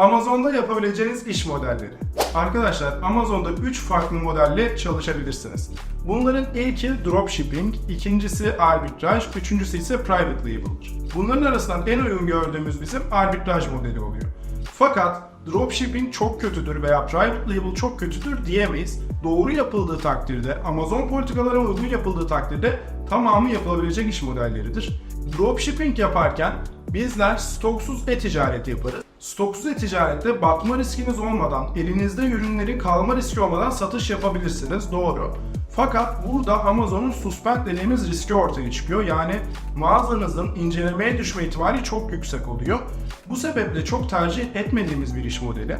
Amazon'da yapabileceğiniz iş modelleri. Arkadaşlar Amazon'da 3 farklı modelle çalışabilirsiniz. Bunların ilki dropshipping, ikincisi arbitraj, üçüncüsü ise private label'dır. Bunların arasından en uygun gördüğümüz bizim arbitraj modeli oluyor. Fakat dropshipping çok kötüdür veya private label çok kötüdür diyemeyiz. Doğru yapıldığı takdirde, Amazon politikalara uygun yapıldığı takdirde tamamı yapılabilecek iş modelleridir. Dropshipping yaparken bizler stoksuz e-ticaret yaparız. Stoksuz e-ticarette batma riskiniz olmadan, elinizde ürünlerin kalma riski olmadan satış yapabilirsiniz. Doğru. Fakat burada Amazon'un suspend dediğimiz riski ortaya çıkıyor. Yani mağazanızın incelemeye düşme ihtimali çok yüksek oluyor. Bu sebeple çok tercih etmediğimiz bir iş modeli.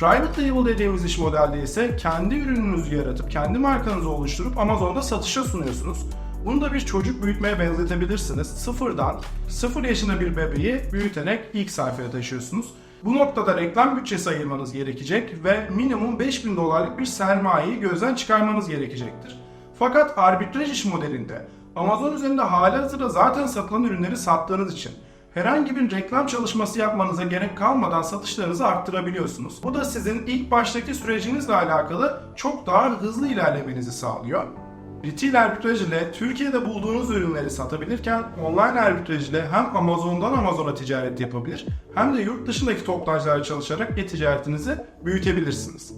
Private label dediğimiz iş modelde ise kendi ürününüzü yaratıp, kendi markanızı oluşturup Amazon'da satışa sunuyorsunuz. Bunu da bir çocuk büyütmeye benzetebilirsiniz. Sıfırdan, sıfır yaşında bir bebeği büyüterek ilk sayfaya taşıyorsunuz. Bu noktada reklam bütçesi ayırmanız gerekecek ve minimum 5000 dolarlık bir sermayeyi gözden çıkarmanız gerekecektir. Fakat arbitraj iş modelinde Amazon üzerinde halihazırda zaten satılan ürünleri sattığınız için herhangi bir reklam çalışması yapmanıza gerek kalmadan satışlarınızı arttırabiliyorsunuz. Bu da sizin ilk baştaki sürecinizle alakalı çok daha hızlı ilerlemenizi sağlıyor. Retail arbitraj ile Türkiye'de bulduğunuz ürünleri satabilirken online arbitraj ile hem Amazon'dan Amazon'a ticaret yapabilir hem de yurt dışındaki toptancılarla çalışarak e-ticaretinizi büyütebilirsiniz.